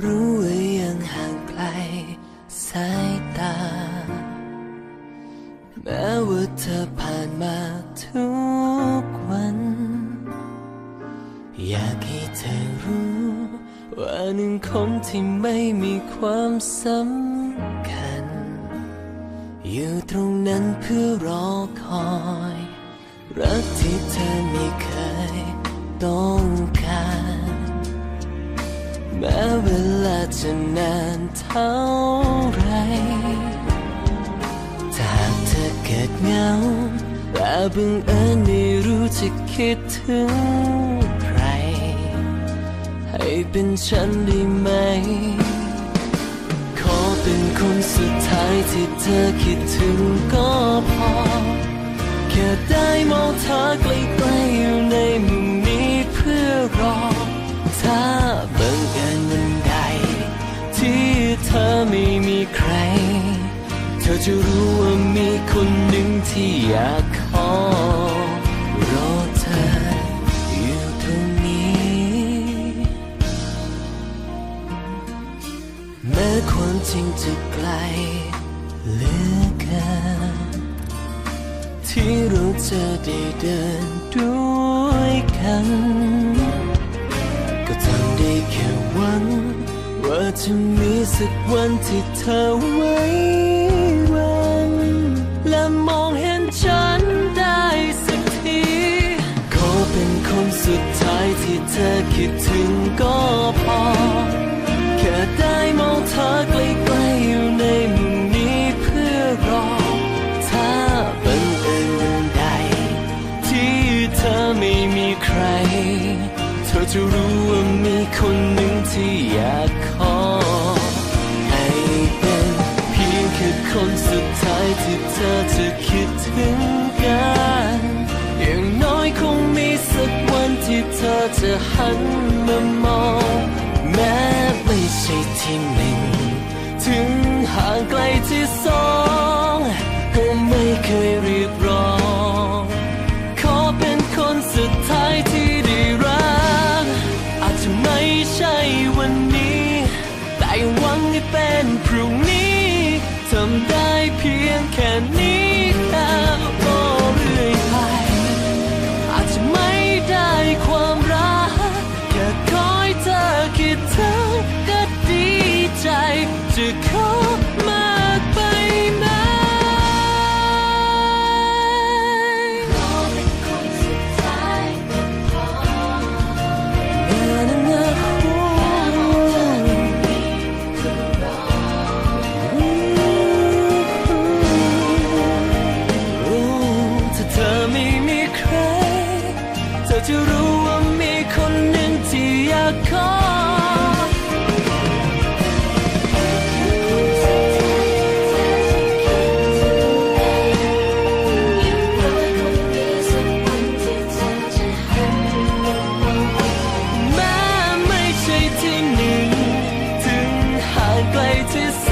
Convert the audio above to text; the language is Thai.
รู้ว่ายังห่างไกลสายตา แม้ว่าเธอผ่านมาทุกวัน อยากให้เธอรู้ ว่าหนึ่งคนที่ไม่มีความสำคัญ อยู่ตรงนั้นเพื่อรอคอย รักที่เธอไม่เคยต้อง เท่าไรถ้าหากเธอเกิดเหงาและบังเอิญไม่รู้จะคิดถึงใคร ให้เป็นฉันได้ไหม ขอเป็นคนสุดท้ายที่เธอคิดถึงก็พอ แค่ได้มองเธอใกล้ๆ ใคร เธอจะรู้ว่ามีคนหนึ่งที่อยากขอรอเธออยู่ตรงนี้ แม้ความจริงจะไกลเหลือเกินที่เราจะได้เดินด้วยกัน จะมีสักวันที่เธอไว้วันและมองเห็นฉันได้สักทีขอเป็นคนสุดท้ายที่เธอคิดถึงก็พอ แค่ได้มองเธอใกล้ๆอยู่ในมุมนี้เพื่อรอ ถ้าบังเอิญวันใด ที่เธอไม่มีใคร ธอจะรู้ว่ามีคนหนึ่งที่อยากขอ ให้เป็นเพียงแค่คนสุดท้ายที่เธอจะคิดถึงกันอย่างน้อยคงมีสักวันที่เธอจะหันมามอง แม้ไม่ใช่ที่หนึ่ง ถึงห่างไกลที่สอง เป็นพรุ่งนี้ทำได้เพียงแค่นี้แล้วก็เรื่อยไปอาจจะไม่ได้ความรักแค่คอยเธอคิดถึงก็ดีใจจะขอ จะรู้ว่ามีคนหนึ่งที่อยากขอแม้ไม่ใช่ที่หนึ่งถึงห่างไกลที่สุด